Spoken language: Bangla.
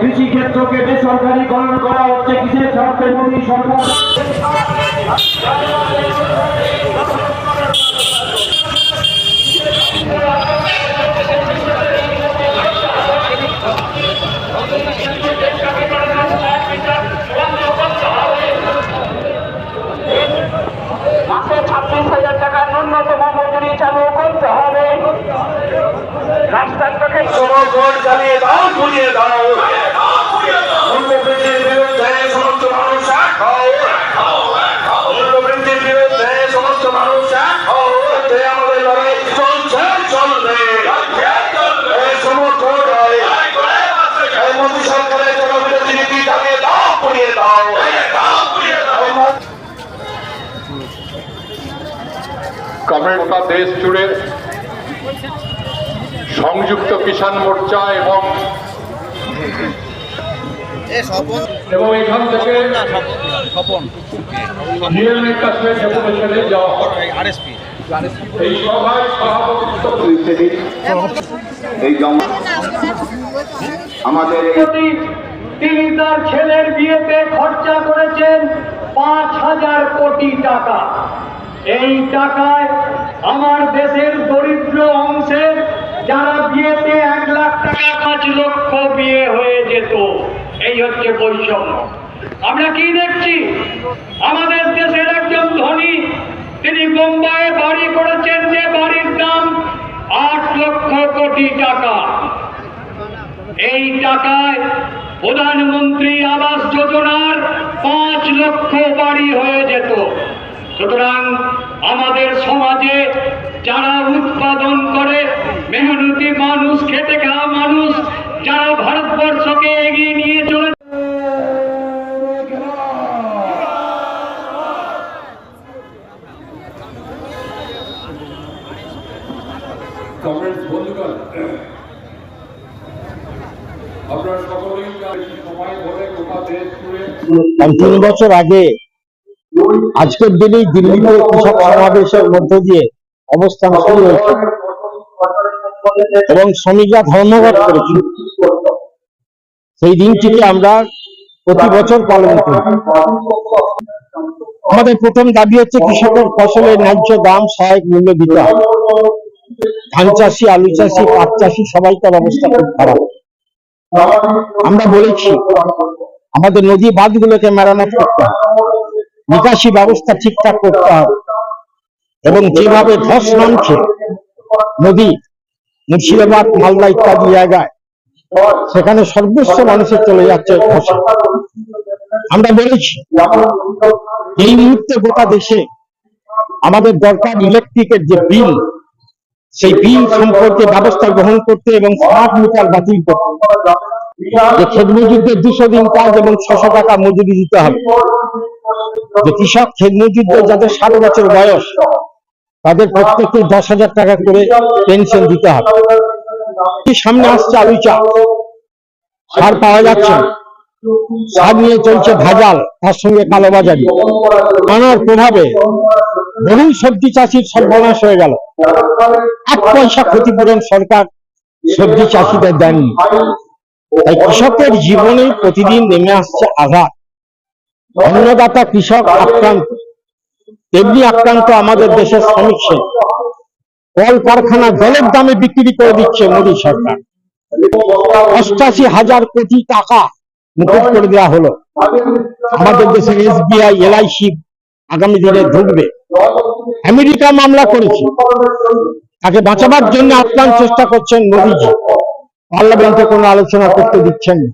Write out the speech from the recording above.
কৃষি ক্ষেত্রকে বেসরকারীকরণ করা হচ্ছে কিসের স্বার্থে? সরকার মাসে ছাব্বিশ হাজার টাকা ন্যূনতম মজুরি চালু করতে হবে রাস্তার পক্ষে কোনো ভোট জ্বালিয়ে দাও ঘুরিয়ে দাও। মূল্যবৃদ্ধির বিরুদ্ধে সমস্ত মানুষ কমরেড বা দেশ জুড়ে সংযুক্ত কিষাণ মোর্চা এবং এবং এখান থেকে আমাদের প্রতি তিনি তার ছেলের বিয়েতে খরচা করেছেন পাঁচ হাজার কোটি টাকা। এই টাকায় আমার দেশের দরিদ্র যারা বিয়েতে এক লাখ টাকা, পাঁচ লক্ষ বিয়ে হয়ে যেত, এই হচ্ছে বৈষম্য। আমরা কি দেখছি? আমাদের দেশের একজন ধনী, তিনি বোম্বাইয়ে বাড়ি করেছেন, যে বাড়ির দাম আট লক্ষ কোটি টাকা। এই টাকায় প্রধানমন্ত্রী আবাস যোজনার পাঁচ লক্ষ বাড়ি হয়ে যেত। সুতরাং আমাদের সমাজে যারা উৎপাদন করে মেহনতি মানুষ খেটে খাওয়া মানুষ যারা ভারতবর্ষকে এগিয়ে নিয়ে চলে কমরেডস, বন্ধুগণ তিন বছর আগে, আজকের দিনেই দিল্লিতে কৃষক সমাবেশের মধ্য দিয়ে অবস্থান শুরু হয়েছে এবং শ্রমিকরা ধর্মঘট করেছিল সেই দিনটিকে আমরা প্রতি বছর পালন করি। আমাদের প্রথম দাবি হচ্ছে কৃষকের ফসলের ন্যায্য দাম সহায়ক মূল্য দিতে হবে। ধান চাষি, আলু চাষি, পাট চাষি সবাইকার অবস্থা খুব খারাপ। আমরা বলেছি, আমাদের নদী বাঁধগুলোকে মেরামত করতে হবে। নিকাশি ব্যবস্থা ঠিকঠাক করতে হবে। এবং যেভাবে ধস নামছে, নদী, মুর্শিদাবাদ, মালদা ইত্যাদি জায়গায়, সেখানে সর্বস্ব মানুষের চলে যাচ্ছে ধসে। আমরা বলেছি, এই মুহূর্তে গোটা দেশে আমাদের দরকার ইলেকট্রিকের যে বিল সেই বিল সম্পর্কে ব্যবস্থা গ্রহণ করতে এবং স্মার্ট মিটার বাতিল করতে। যে ক্ষেত মজুরদের দুশো দিন কাজ এবং ছশো টাকা মজুরি দিতে হবে। যে কৃষক মজুরদের যাদের ষাট বছর বয়স, তাদের প্রত্যেককে দশ হাজার টাকা করে পেনশন দিতে হবে। সামনে আসছে আলু সার পাওয়া যাচ্ছে সার নিয়ে চলছে ভেজাল, তার সঙ্গে কালোবাজারি আনার প্রভাবে বহু সবজি চাষির সর্বনাশ হয়ে গেল। এক পয়সা ক্ষতিপূরণ সরকার সবজি চাষিদের দেননি তাই কৃষকের জীবনে প্রতিদিন নেমে আসছে আঘাত। অন্নদাতা কৃষক আক্রান্ত। তেমনি আক্রান্ত আমাদের দেশের শ্রমিক শ্রেণি। কল কারখানা দলের দামে বিক্রি করে দিচ্ছে মোদী সরকার। অষ্টাশি হাজার কোটি টাকা মুকুট করে দেওয়া হলো। আমাদের দেশের এসবিআই, এলআইসি আগামী দিনে ঢুকবে। আমেরিকা মামলা করেছে। তাকে বাঁচাবার জন্য আপ্রাণ চেষ্টা করছেন মোদীজি। পার্লামেন্টে কোনো আলোচনা করতে দিচ্ছেন না।